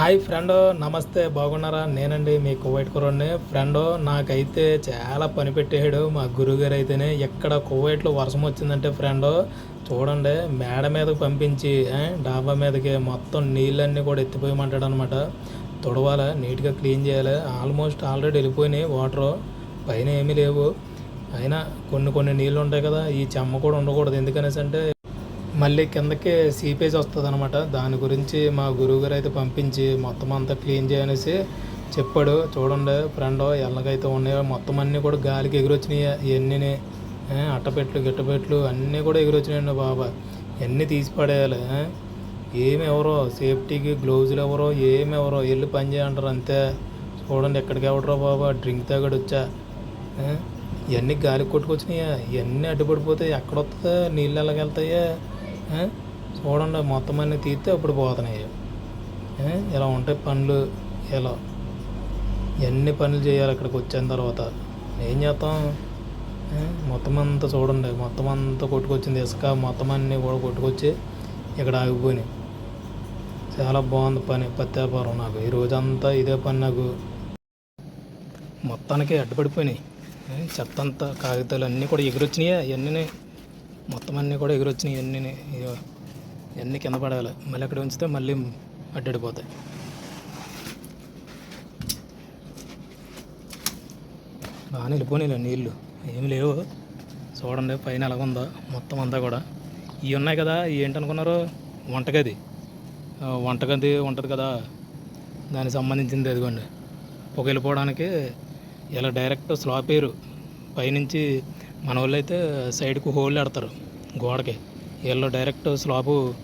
Hi friend నమస్తే బాగున్నారా? నేనండి మీ కువైట్ కుర్రోడ్ని. ఫ్రెండ్ నాకైతే చాలా పని పెట్టాడు మా గురుగారు అయితేనే. ఎక్కడ కువైట్లో వర్షం వచ్చిందంటే ఫ్రెండ్ చూడండి మేడ మీదకి పంపించి డాబా మీదకి మొత్తం నీళ్ళన్నీ కూడా ఎత్తిపోయమంటాడు అనమాట తుడవాలి నీట్గా క్లీన్ చేయాలి. ఆల్మోస్ట్ ఆల్రెడీ వెళ్ళిపోయినాయి వాటర్. పైన ఏమీ లేవు. అయినా కొన్ని కొన్ని నీళ్ళు ఉంటాయి కదా ఈ చెమ్మ కూడా ఉండకూడదు. ఎందుకనేసి అంటే మళ్ళీ కిందకి సీపేజ్ వస్తుంది అనమాట దాని గురించి మా గురువుగారు అయితే పంపించి మొత్తం అంతా క్లీన్ చేయనేసి చెప్పాడు. చూడండి ఫ్రెండ్ ఎల్లగైతే ఉన్నాయో మొత్తం అన్నీ కూడా గాలికి ఎగురొచ్చినాయి. ఇవన్నీ అట్టపెట్లు గిట్టపెట్లు అన్నీ కూడా ఎగురొచ్చినాయండి బాబా. ఎన్ని తీసి పడేయాలి ఏమి ఎవరో సేఫ్టీకి గ్లౌజులు ఎవరో ఏమి ఎవరో వెళ్ళి పని చేయంటారు అంతే. చూడండి ఎక్కడికి ఎవడరా బాబా డ్రింక్ తాగడు వచ్చా ఇవన్నీ గాలికి కొట్టుకొచ్చినాయా? ఇవన్నీ అడ్డుపడిపోతే ఎక్కడొస్తుందా నీళ్ళు ఎలాగెళ్తాయా? చూడండి మొత్తం అన్నీ తీస్తే అప్పుడు పోతున్నాయి. ఇలా ఉంటాయి పనులు ఇలా ఎన్ని పనులు చేయాలి ఇక్కడికి వచ్చిన తర్వాత? ఏం చేస్తాం? మొత్తం అంతా చూడండి మొత్తం అంతా కొట్టుకొచ్చింది ఇసుక మొత్తం అన్నీ కూడా కొట్టుకొచ్చి ఇక్కడ ఆగిపోయినాయి. చాలా బాగుంది పని పత్తి వ్యాపారం నాకు. ఈ రోజంతా ఇదే పని నాకు. మొత్తానికి అడ్డుపడిపోయినాయి. ఏ, చెత్త అంతా కాగితాలు అన్నీ కూడా ఎగురొచ్చినాయి? ఇవన్నీ మొత్తం అన్నీ కూడా ఎగురొచ్చినాయి ఇవన్నీ ఇగో ఇవన్నీ కింద పడాలి మళ్ళీ అక్కడ ఉంచితే మళ్ళీ అడ్డడిపోతాయి. బాగానే వెళ్ళిపోయినాయి నీళ్ళు ఏమి లేవు. చూడండి పైన ఎలా ఉందో మొత్తం అంతా కూడా. ఇవి ఉన్నాయి కదా ఏంటనుకున్నారు? వంటగది. వంటగది ఉంటుంది కదా దానికి సంబంధించింది అదిగోండి పొగ వెళ్ళిపోవడానికి ఇలా డైరెక్ట్ స్లాప్ వేయరు. పైనుంచి మన వాళ్ళు అయితే సైడ్కు హోల్ పెడతారు గోడకి. వీళ్ళు డైరెక్ట్ స్లాబు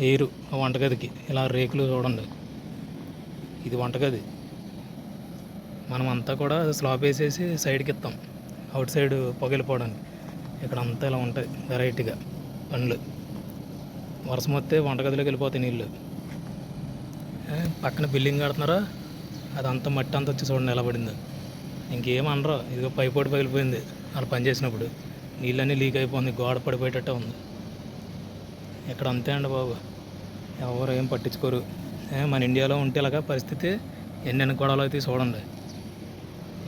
వేయరు ఆ వంటగదికి. ఇలా రేకులు చూడండి. ఇది వంటగది. మనం అంతా కూడా స్లాబ్ వేసేసి సైడ్కి ఇస్తాం అవుట్ సైడ్ పొగ ఇక్కడ అంతా ఇలా ఉంటాయి వెరైటీగా పండ్లు. వర్షం వస్తే వంటగదిలోకి వెళ్ళిపోతాయి నీళ్ళు. పక్కన బిల్డింగ్ కడుతున్నారా? అదంతా మట్టి అంతా వచ్చి చూడండి ఎలా పడింది. ఇంకేం అనరు. ఇదిగో పైపోటు పగిలిపోయింది. వాళ్ళు పని చేసినప్పుడు నీళ్ళన్నీ లీక్ అయిపోయింది గోడ పడిపోయేటట్టే ఉంది. ఇక్కడ అంతే అండి బాబు. ఎవరు ఏం పట్టించుకోరు. మన ఇండియాలో ఉంటే ఇలాగా పరిస్థితి ఎన్నెన్ని గొడవలు అయితే చూడండి.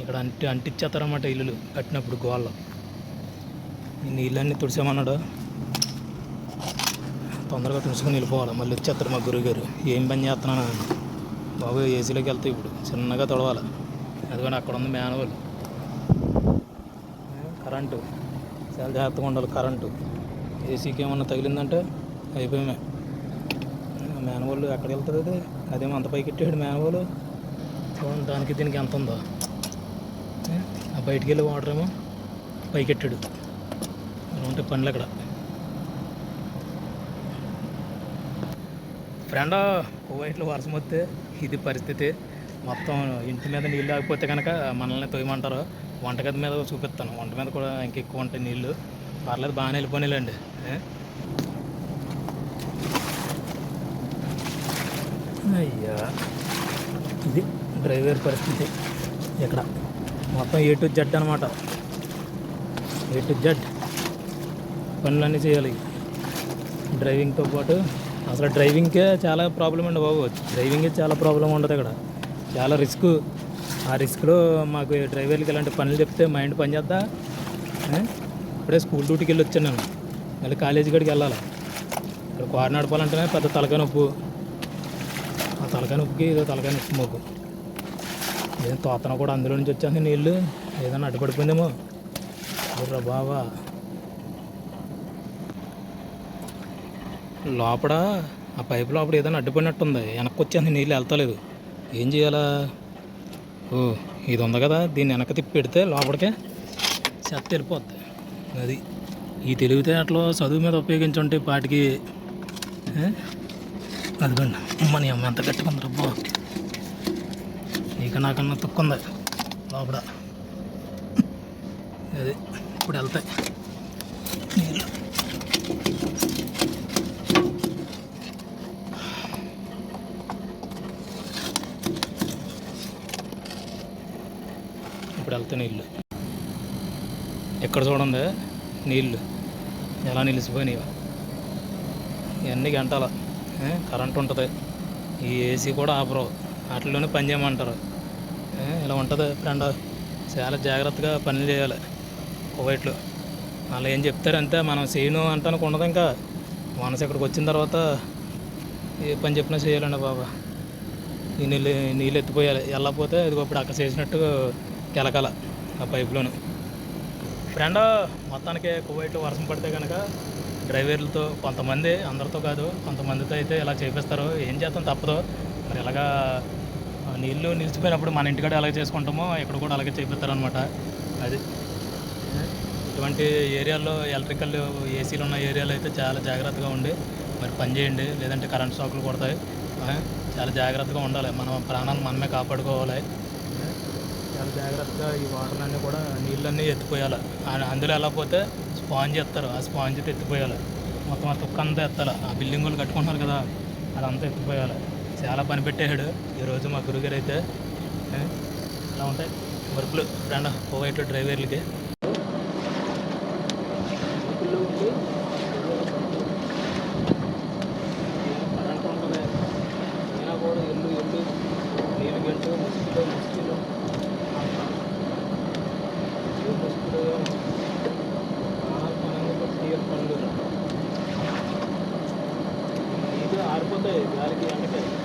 ఇక్కడ అంటి అంటిచ్చేస్తారన్నమాట ఇల్లులు కట్టినప్పుడు గోళ్ళు నీళ్ళన్నీ తుడిసామన్నాడు? తొందరగా తుడుచుకుని వెళ్ళిపోవాలి. మళ్ళీ వచ్చేస్తారు మా గురువుగారు. ఏం పని చేస్తున్నాను? బాబు ఏసీలోకి వెళ్తాయి ఇప్పుడు చిన్నగా తొడవాలి. అదిగోండి అక్కడ ఉంది మేనవాళ్ళు కరెంటు చాలా జాగ్రత్తగా ఉండాలి కరెంటు. ఏసీకి ఏమన్నా తగిలిందంటే అయిపోయామే మేనవాళ్ళు ఎక్కడికి వెళ్తుంది అది? అదేమో అంత పైకి ఎట్టాడు మేనవాళ్ళు చూడండి దానికి దీనికి ఎంత ఉందో. ఆ బయటికి వెళ్ళి వాటర్ ఏమో పైకి ఎట్టాడు. పనులు అక్కడ. ఫ్రెండ్ కువైట్లో వర్షం వస్తే ఇది పరిస్థితి. మొత్తం ఇంటి మీద నీళ్ళు ఆగిపోతే కనుక మనల్ని తొయ్యమంటారు వంటగది మీద చూపిస్తాను. వంట మీద కూడా ఇంకెక్కువ ఉంటాయి నీళ్ళు. పర్లేదు బాగానే వెళ్ళిపోయినాయిలేండి అయ్యా ఇది డ్రైవర్ పరిస్థితి. ఇక్కడ మొత్తం ఏ టు జెడ్ అనమాట ఏ టు జెడ్ పనులన్నీ చేయాలి. డ్రైవింగ్తో పాటు అసలు డ్రైవింగ్కే చాలా ప్రాబ్లం అండి బాబు. డ్రైవింగే చాలా ప్రాబ్లం ఉండదు ఇక్కడ. చాలా రిస్క్. ఆ రిస్క్లో మాకు డ్రైవర్లకి ఇలాంటి పనులు చెప్తే మైండ్ పని చేద్దా? ఇప్పుడే స్కూల్ డ్యూటీకి వెళ్ళి వచ్చాను నేను. మళ్ళీ కాలేజీ కాడికి వెళ్ళాలి? ఇక్కడ కారు నడపాలంటేనే పెద్ద తలకాయ నొప్పు. ఆ తలకాయ నొప్పికి ఏదో తలకాయ నొప్పి మాకు. ఏదో తోతన కూడా అందులో నుంచి వచ్చాక నీళ్ళు. ఏదైనా అడ్డుపడిపోయిందేమో బుర్ర బావా. లోపల ఆ పైపు లోపల ఏదైనా అడ్డుపడినట్టుంది వెనక్కి వచ్చేంత నీళ్ళు వెళ్తలేదు. ఏం చేయాలా? ఓ ఇది ఉంది కదా దీన్ని వెనక తిప్పి పెడితే లోపలికే చెత్త వెళ్ళిపోద్ది. అది ఈ తెలివితేటలో చదువు మీద ఉపయోగించుంటే పాటికి ఏ? అదిగోండి అమ్మని అమ్మ ఎంత గట్టిగా ఉంది రబ్బో ఇక నాకన్నా తుక్కుంది లోపల. అది ఇప్పుడు వెళ్తాయి. నీళ్ళు ఇప్పుడు వెళ్తే నీళ్ళు ఎక్కడ చూడండి? నీళ్ళు ఎలా నిలిచిపోయినాయి ఇవన్నీ గంటల. కరెంట్ ఉంటుంది. ఈ ఏసీ కూడా ఆపరు. వాటిలోనే పని చేయమంటారు. ఇలా ఉంటుంది ఫ్రెండ్. చాలా జాగ్రత్తగా పనులు చేయాలి. కువైట్లో. వాళ్ళు ఏం చెప్తారంటే మనం చేయను అంటానికి ఉండదు ఇంకా. మనసు ఇక్కడికి వచ్చిన తర్వాత ఏ పని చెప్పినా చేయాలండి బాబా. ఈ నీళ్ళు నీళ్ళు ఎత్తిపోయాలి. వెళ్ళకపోతే ఇదిగో ఇప్పుడు అక్కడ చేసినట్టు కెలకాల ఆ పైపులోను. ఫ్రెండ్ మొత్తానికి కువైట్లో వర్షం పడితే కనుక డ్రైవర్లతో కొంతమంది అందరితో కాదు కొంతమందితో అయితే ఇలా చేపిస్తారు. ఏం చేస్తాం తప్పదు. మరి ఇలాగా నీళ్ళు నిలిచిపోయినప్పుడు మన ఇంటికాడ ఎలాగ చేసుకుంటామో ఇక్కడ కూడా అలాగే చేపిస్తారనమాట అది. ఇటువంటి ఏరియాల్లో ఎలక్ట్రికల్ ఏసీలు ఉన్న ఏరియాలో అయితే చాలా జాగ్రత్తగా ఉండి మరి పని చేయండి. లేదంటే కరెంట్ షాకులు కొడతాయి. చాలా జాగ్రత్తగా ఉండాలి. మన ప్రాణాలు మనమే కాపాడుకోవాలి. చాలా జాగ్రత్తగా ఈ వాటర్ అన్నీ కూడా నీళ్ళన్నీ ఎత్తిపోయాలి. అందులో ఎలా పోతే స్పాంజ్ ఎత్తారు ఆ స్పాంజ్ ఎత్తిపోయాలి. మొత్తం ఆ తుక్క అంతా ఎత్తాలి. ఆ బిల్డింగ్ వాళ్ళు కట్టుకుంటున్నారు కదా అదంతా ఎత్తిపోయాలి. చాలా పని పెట్టేశాడు. ఈరోజు మా గురుగారు అయితే ఇలా ఉంటాయి? వర్క్లు ఫ్రెండ్ కోవైట్ డ్రైవర్లకి కరెంట్ ఉంటుంది అయినా కూడా ఇల్లు ఇల్లు నీళ్ళు గంటు ముసుగులు ముసుగులు ముసుగులు పండ్లు ఇది ఆరిపోతాయి గాలికి ఎండకి